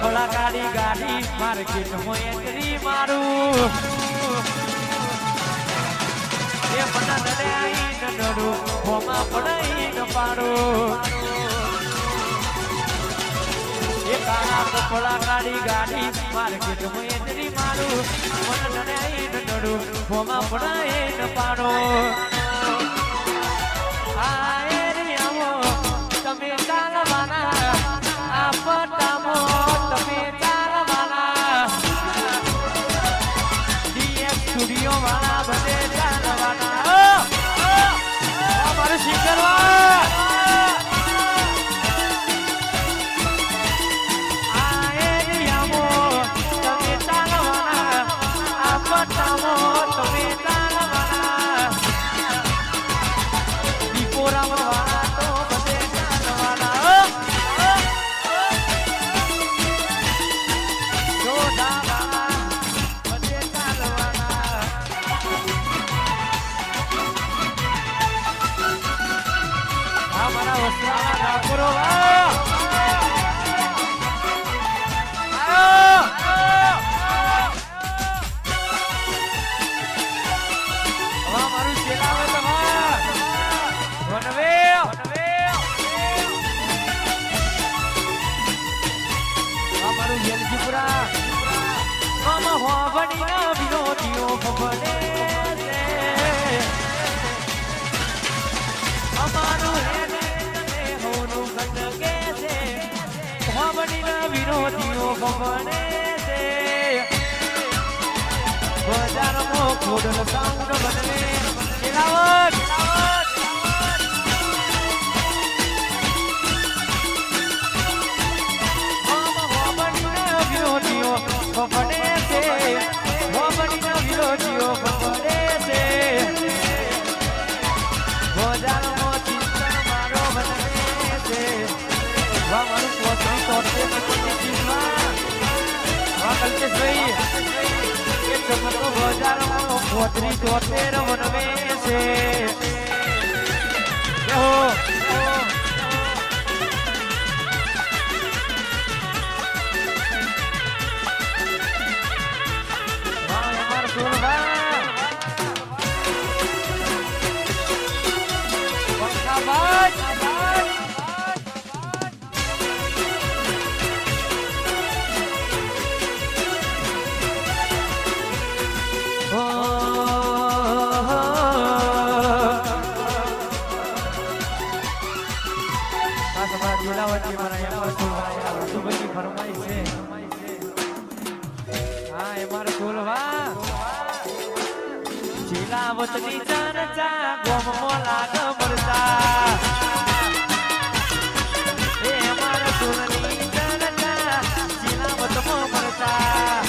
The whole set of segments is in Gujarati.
કપડા ગાડી ગાડી માર્કેટમાં એન્ટ્રી મારું. એ મને નડે આઈ ન નડું, હોમાં પડાઈ ન પાડું. એ કાળા કપડા ગાડી ગાડી માર્કેટમાં એન્ટ્રી મારું. મને નડે આઈ ન નડું પડાઈ ન પાડું. ભવને છે. બજારમાં ખોડલ સાઉન્ડ બનવે ખેલાવટ ખેલાવટ પોતરી તોડતે બનવે છે જીલાવતની ચર્ચા ગોમમાં લાગ મરતા એ અમારા સુરની ચર્ચા જીલાવતમાં મરતા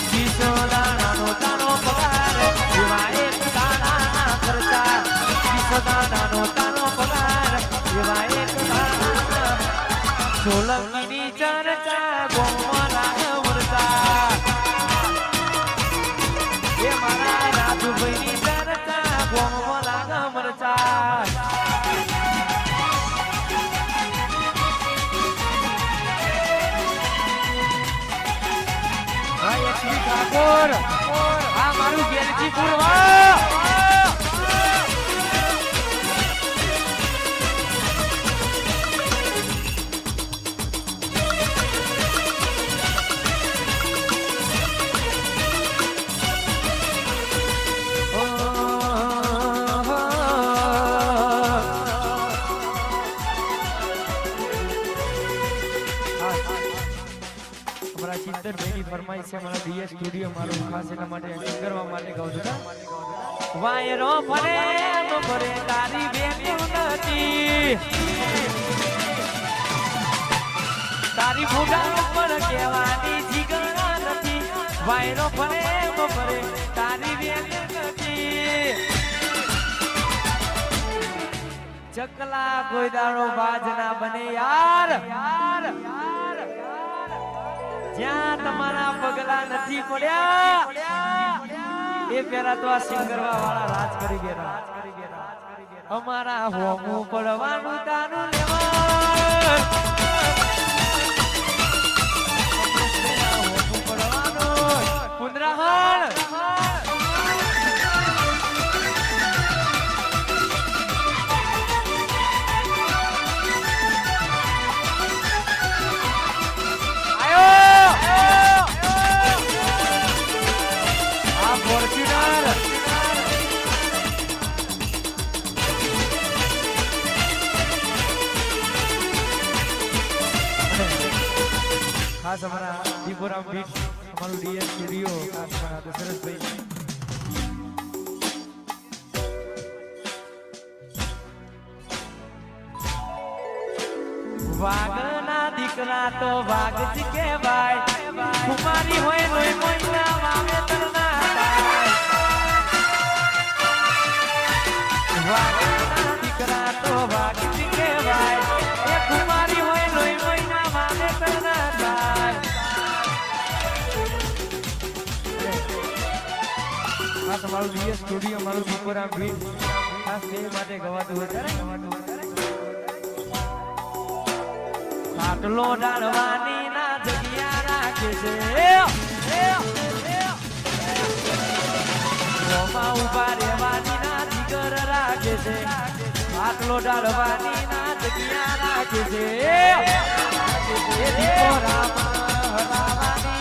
શીશો દાણાનો તાનો પગાર એવા એક દાણા ઠાકોર આ મારું ગેરજી પૂર્વા ફરમાઈશ છે, મારા ડીએ સ્ટુડિયો મારો ખાસ એટલા માટે કરવા માટે ગાઉં છું વાયરો ફરે તો ફરે તારી બેન નથી. તારી ફૂગા ઉપર કહેવાની જીગણા નથી. વાયરો ફરે તો ફરે તારી બેન નથી. ચકલા કોઈ દાડો બાજ ના બને યાર યાર. જ્યાં તમારા પગલા નથી પડ્યા, એ પેલા તો આ સિંગરવા વાળા રાજ કરી ગયા અમારા હોમું પડવાનું તારું લેવા. ખાસ અમારા દીપોરામ બીટ અમારું ડીએસ સ્ટુડિયો ખાસ અમારા દશરથભાઈ. વાઘના દીકરા તો વાઘ જ કહેવાય. કુમારી હોય નોય મોઈના વાવેતર તરના વાઘના દીકરા તો તમારું ડીએસ સ્ટુડિયો મારું દીપોરામ ભીડ ખાસ તે માટે ગવાતું વધારે ખાટલો ડાળવાની ના જગ્યા રાખે છે. ઊભા રહેવાની ના જીગર રાખે છે. ખાટલો ડાળવાની ના જગ્યા રાખે છે. રામ હરાવાની